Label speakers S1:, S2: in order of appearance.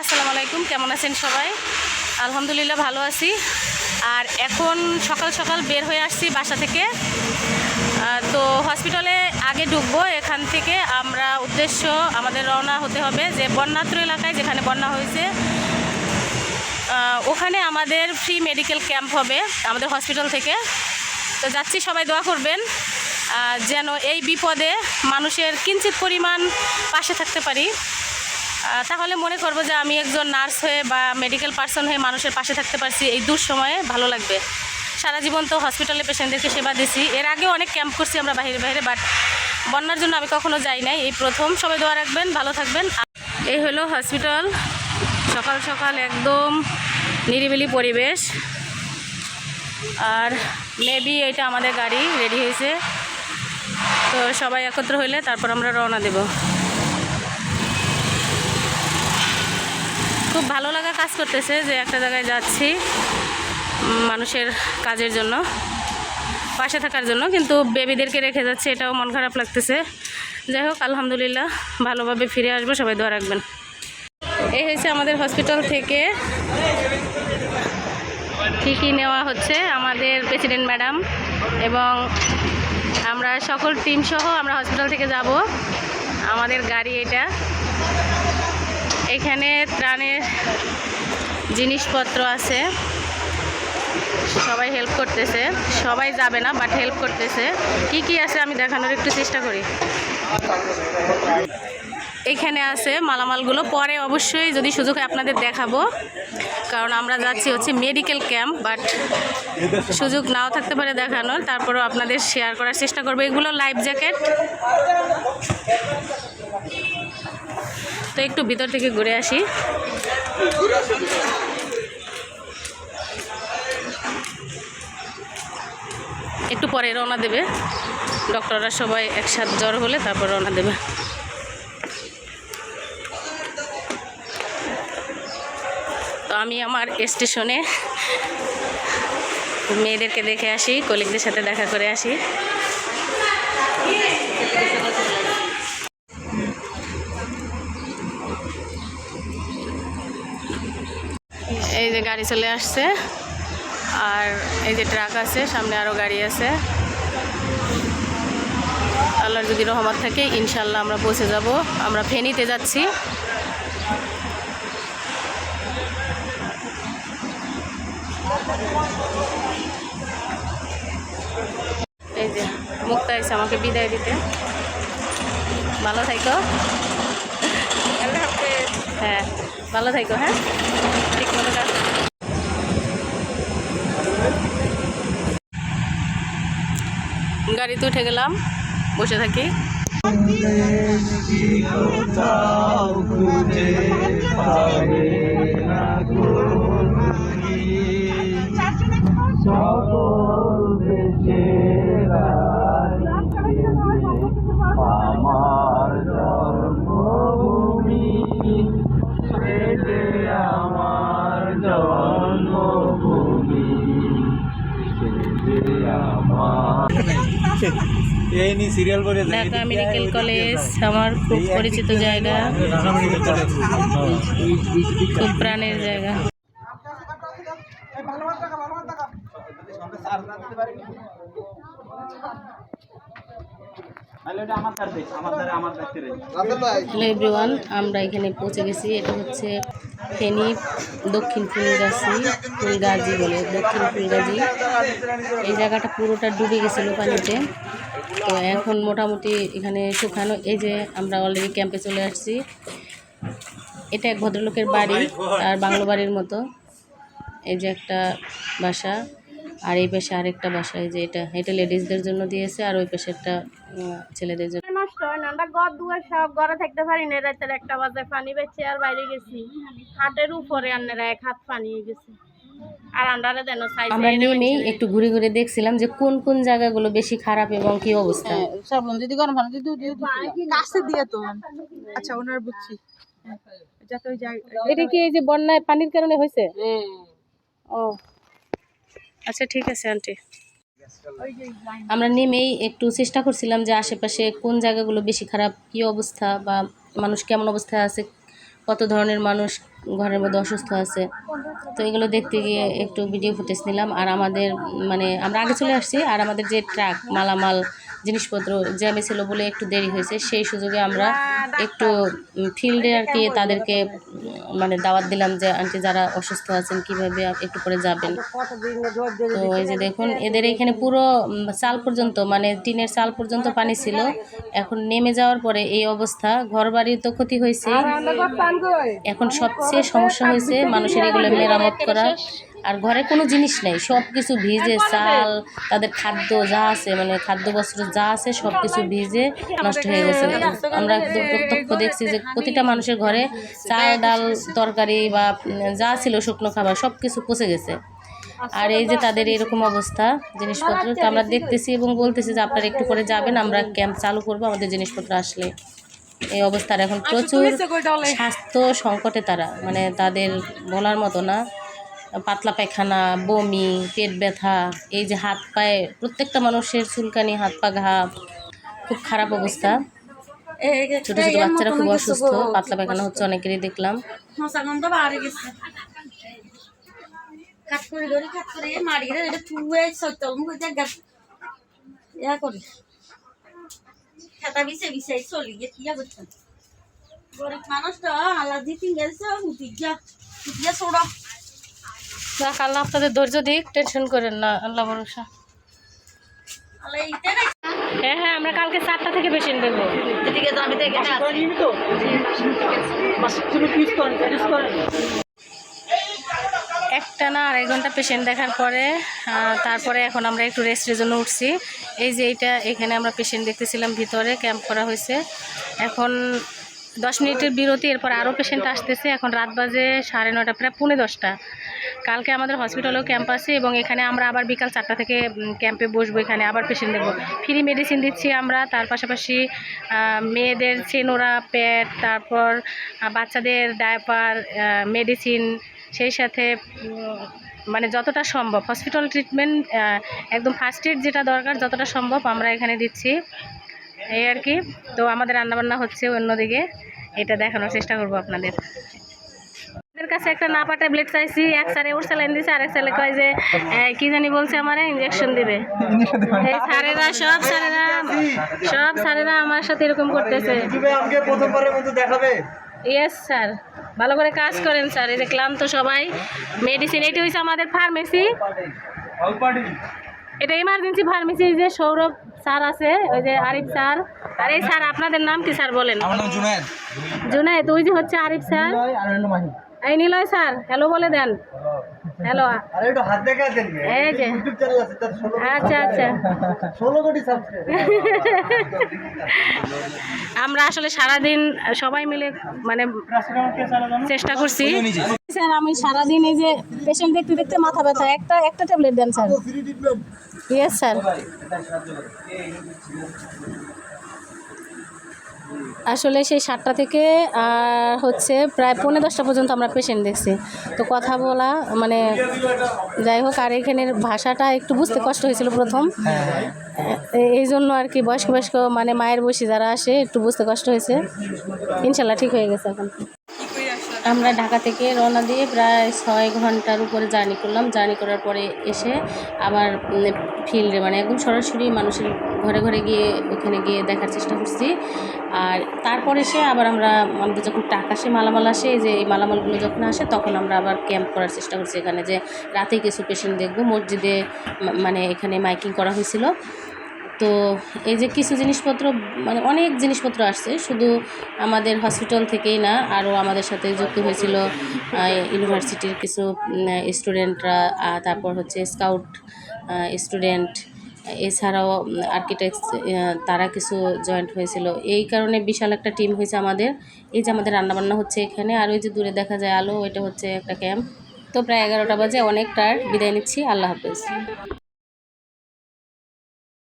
S1: আসসালামু আলাইকুম। কেমন আছেন সবাই? আলহামদুলিল্লাহ ভালো আছি। আর এখন সকাল সকাল বের হয়ে আসছি বাসা থেকে। তো হসপিটালে আগে ঢুকবো। এখান থেকে আমরা উদ্দেশ্য আমাদের রওনা হতে হবে যে বন্যাত্র এলাকায় যেখানে বন্যা হয়েছে ওখানে আমাদের ফ্রি মেডিকেল ক্যাম্প হবে আমাদের হসপিটাল থেকে। তো যাচ্ছি, সবাই দোয়া করবেন যেন এই বিপদে মানুষের কিঞ্চিত পরিমাণ পাশে থাকতে পারি। তাহলে মনে করব যে আমি একজন নার্স হয়ে বা মেডিকেল পার্সন হয়ে মানুষের পাশে থাকতে পারছি। এই দুঃসময়ে ভালো লাগবে। সারা জীবন তো হসপিটালে পেশেন্টদেরকে সেবা দিছি। এর আগেও অনেক ক্যাম্প করছি আমরা বাইরে বাইরে বাট বন্যার জন্য আমি কখনো যাই নাই। এই প্রথম। সবাই দোয়া রাখবেন, ভালো থাকবেন। এই হলো হসপিটাল সকাল সকাল একদম নিরিবিলি পরিবেশ। আর মেবি এটা আমাদের গাড়ি রেডি হয়েছে। তো সবাই একত্র হইলে তারপর আমরা রওনা দেব। খুব ভালো লাগা কাজ করতেছে যে একটা জায়গায় যাচ্ছি মানুষের কাজের জন্য, পাশে থাকার জন্য, কিন্তু বেবিদেরকে রেখে যাচ্ছে, এটাও মন খারাপ লাগতেছে। যাই হোক, আলহামদুলিল্লাহ, ভালোভাবে ফিরে আসব, সবাই দোয়া রাখবেন। এই হয়েছে আমাদের হসপিটাল থেকে। কী কী নেওয়া হচ্ছে আমাদের প্রেসিডেন্ট ম্যাডাম এবং আমরা সকল টিম সহ আমরা হসপিটাল থেকে যাব। আমাদের গাড়ি এটা। এখানে ত্রাণের জিনিসপত্র আছে। সবাই হেল্প করতেছে। সবাই যাবে না বাট হেল্প করতেছে। কি কি আছে আমি দেখানোর একটু চেষ্টা করি। এখানে আছে মালামালগুলো। পরে অবশ্যই যদি সুযোগ হয় আপনাদের দেখাবো। কারণ আমরা যাচ্ছি হচ্ছে মেডিকেল ক্যাম্প বাট সুযোগ নাও থাকতে পারে দেখানোর। তারপরেও আপনাদের শেয়ার করার চেষ্টা করব। এগুলো লাইফ জ্যাকেট তো একটু ভিতর থেকে ঘুরে আসি। একটু পরে রওনা দেবে। ডক্টররা সবাই একসাথে জ্বর হলে তারপর রওনা দেবে। তো আমি আমার স্টেশনে মেয়েদেরকে দেখে আসি, কলিগদের সাথে দেখা করে আসি। গাড়ি চলে আসছে। আর এই যে ট্রাক আছে সামনে আরও গাড়ি আছে। আল্লাহর যদি রহমত থাকে ইনশাল্লাহ আমরা পৌঁছে যাব। আমরা ফেনীতে যাচ্ছি। এই যে মুক্তা এসে আমাকে বিদায় দিতে। ভালো থাইকো হ্যাঁ। ভালো থাইকো হ্যাঁ? ঠিক মতো কাজ গাড়িতে উঠে গেলাম বসে থাকি।
S2: এই নি সিরিয়াল করে
S1: ঢাকা মেডিকেল কলেজ আমার খুব পরিচিত জায়গা। খুব প্রাণের জায়গা। হ্যালো এভরিওয়ান আমরা এখানে পৌঁছে গেছি। এটা হচ্ছে ফেনী, দক্ষিণ ফুলগাছি ফুলগাজি বলে, দক্ষিণ ফুলগাজি এই জায়গাটা পুরোটা ডুবে গেছিল পানিতে। তো এখন মোটামুটি এখানে শুকানো, এই যে আমরা অলরেডি ক্যাম্পে চলে আসছি। এটা এক ভদ্রলোকের বাড়ি আর বাংলো বাড়ির মতো। এই যে একটা বাসা, আর এই পাশে আরেকটা বাসা, এই যে এটা এটা লেডিসদের জন্য দিয়েছে, আর ওই পাশে একটা ছেলেদের জন্য।
S3: হয় না আমরা ঘর দুয়ার সব ঘরে থাকতে পারি না রাতের একটা বাজে পানি বেচে আর বাইরে গেছি। হাটের উপরে আন্নারা এক হাত পানি গেছে। আর আন্ডারে দেন
S1: আমরা নেমেই একটু ঘুরে ঘুরে দেখছিলাম যে কোন কোন জায়গাগুলো বেশি খারাপ এবং কি অবস্থা।
S4: সাবলন যদি গরম পানি দিয়ে কাছে দিয়ে তো। আচ্ছা ওনার বুঝছি। হ্যাঁ,
S1: এটা কি এই যে বন্যায় পানির কারণে হয়েছে? ও। আচ্ছা ঠিক আছে আন্টি। আমরা নেমেই একটু চেষ্টা করছিলাম যে আশেপাশে কোন জায়গাগুলো বেশি খারাপ, কি অবস্থা বা মানুষ কেমন অবস্থায় আছে, কত ধরনের মানুষ ঘরের মধ্যে অসুস্থ আছে। তো এগুলো দেখতে গিয়ে একটু ভিডিও ফুটেজ নিলাম আর আমাদের মানে আমরা আগে চলে আসছি আর আমাদের যে ট্রাক মালামাল জিনিসপত্র জ্যামে ছিল বলে একটু দেরি হয়েছে সেই সুযোগে আমরা একটু ফিল্ডে আর কি তাদেরকে মানে দাওয়াত দিলাম যে আন্টি যারা অসুস্থ আছেন কীভাবে একটু করে যাবেন। তো এই যে দেখুন এদের এখানে পুরো চাল পর্যন্ত মানে টিনের চাল পর্যন্ত পানি ছিল। এখন নেমে যাওয়ার পরে এই অবস্থা ঘর বাড়ি তো ক্ষতি হয়েছে। এখন সবচেয়ে সমস্যা হয়েছে মানুষের এগুলো মেরামত করা আর ঘরে কোনো জিনিস নেই। সব কিছু ভিজে চাল তাদের খাদ্য যা আছে মানে খাদ্য বস্ত্র যা আছে সব কিছু ভিজে নষ্ট হয়ে গেছে। আমরা প্রত্যক্ষ দেখছি যে প্রতিটা মানুষের ঘরে চাল ডাল তরকারি বা যা ছিল শুকনো খাবার সব কিছু পচে গেছে। আর এই যে তাদের এরকম অবস্থা জিনিসপত্র তো আমরা দেখতেছি এবং বলতেছি যে আপনারা একটু করে যাবেন আমরা ক্যাম্প চালু করব আমাদের জিনিসপত্র আসলে। এই অবস্থার এখন প্রচুর স্বাস্থ্য সংকটে তারা মানে তাদের বলার মতো না। পাতলা পায়খানা, বমি, পেট ব্যথা, এই যে হাত পায়ে প্রত্যেকটা মানুষের চুলকানি, হাত পা ঘা, খুব খারাপ অবস্থা। ছোট ছোট বাচ্চারা খুব অসুস্থ, পাতলা পায়খানা হচ্ছে অনেকেরই দেখলাম।
S5: গরিব মানুষ তো, আল্লাহ দিতে গেছে উঠিয়া
S1: যাক আল্লাহ আপনাদের ধৈর্য দিক টেনশন করেন না আল্লাহ ভরসা।
S5: না
S1: হ্যাঁ হ্যাঁ আমরা কালকে চারটা থেকে পেশেন্ট দেখব।
S5: আমি
S1: একটা না আড়াই ঘণ্টা পেশেন্ট দেখার পরে তারপরে এখন আমরা একটু রেস্টের জন্য উঠছি। এই যে এইটা এখানে আমরা পেশেন্ট দেখতেছিলাম ভিতরে ক্যাম্প করা হয়েছে। এখন দশ মিনিটের বিরতি এরপর আরও পেশেন্ট আসতেছে। এখন রাত বাজে সাড়ে নটা প্রায় পৌনে দশটা। কালকে আমাদের হসপিটালেও ক্যাম্প আছে এবং এখানে আমরা আবার বিকাল চারটা থেকে ক্যাম্পে বসবো, এখানে আবার পেশেন্ট দেখব। ফ্রি মেডিসিন দিচ্ছি আমরা, তার পাশাপাশি মেয়েদের চেনোরা প্যাড তারপর বাচ্চাদের ডায়াপার মেডিসিন সেই সাথে মানে যতটা সম্ভব হসপিটাল ট্রিটমেন্ট একদম ফার্স্ট এড যেটা দরকার, যতটা সম্ভব আমরা এখানে দিচ্ছি। এই আর কি। তো আমাদের রান্নাবান্না হচ্ছে অন্যদিকে। এটা দেখানোর চেষ্টা করব আপনাদের। কাছে একটা নাপা ট্যাবলেট চাইছি এক স্যারে ওর স্যালাইন দিছে আরেক স্যারে কয় যে কি জানি বলছে আমার ইঞ্জেকশন দিবে। এই স্যারেরা সব স্যারেরা সব স্যারেরা আমার সাথে এরকম করতেছে।
S2: প্রথমবারের মতো দেখাবে?
S1: ইয়েস স্যার ভালো করে কাজ করেন স্যার এই দেখলাম তো সবাই। মেডিসিন এটা হচ্ছে আমাদের ফার্মেসি এটা ইমার্জেন্সি ফার্মেসি যে সৌরভ স্যার আছে ওই যে আরিফ স্যার। আর এই স্যার আপনাদের নাম কি স্যার বলেন?
S2: আমার নাম জুনায়েদ।
S1: জুনায়েদ ওই যে হচ্ছে আরিফ স্যার।
S2: আর মাহি
S1: এই নিলয় স্যার হ্যালো বলে দেন। হ্যালো এই যে। আচ্ছা আচ্ছা। আমরা আসলে সারাদিন সবাই মিলে মানে চেষ্টা করছি। স্যার আমি সারাদিন এই যে পেশেন্ট দেখতে দেখতে মাথা ব্যথা। একটা একটা ট্যাবলেট দেন স্যার। Yes sir. আসলে সেই সাতটা থেকে আর হচ্ছে প্রায় পৌনে দশটা পর্যন্ত আমরা পেশেন্ট দেখছি। তো কথা বলা মানে যাই হোক, আর এখানের ভাষাটা একটু বুঝতে কষ্ট হয়েছিল প্রথম। এই জন্য আর কি বয়স্ক বয়স্ক মানে মায়ের বয়সী যারা আসে, একটু বুঝতে কষ্ট হয়েছে। ইনশাল্লাহ ঠিক হয়ে গেছে এখন। আমরা ঢাকা থেকে রওনা দিয়ে প্রায় ছয় ঘণ্টার উপরে জার্নি করলাম। জার্নি করার পরে এসে আবার ফিল্ডে মানে একদম সরাসরি মানুষের ঘরে ঘরে গিয়ে ওখানে গিয়ে দেখার চেষ্টা করছি। আর তারপর এসে আবার আমরা আমাদের যখন টাকা আসে, মালামাল আসে যে এই মালামালগুলো যখন আসে, তখন আমরা আবার ক্যাম্প করার চেষ্টা করছি এখানে যে রাতে কিছু পেশেন্ট দেখব। মসজিদে মানে এখানে মাইকিং করা হয়েছিল। তো এই যে কিছু জিনিসপত্র মানে অনেক জিনিসপত্র আসছে। শুধু আমাদের হসপিটাল থেকেই না, আরও আমাদের সাথে যুক্ত হয়েছিল ইউনিভার্সিটির কিছু স্টুডেন্টরা তারপর হচ্ছে স্কাউট স্টুডেন্ট এছাড়াও আর্কিটেক্ট তারা কিছু জয়েন্ট হয়েছিল। এই কারণে বিশাল একটা টিম হয়েছে আমাদের। এই যে আমাদের রান্নাবান্না হচ্ছে এখানে, আর ওই যে দূরে দেখা যায় আলো এটা হচ্ছে একটা ক্যাম্প তো প্রায় এগারোটা বাজে অনেক টায়ার বিদায় নিচ্ছি। আল্লাহ হাফেজ।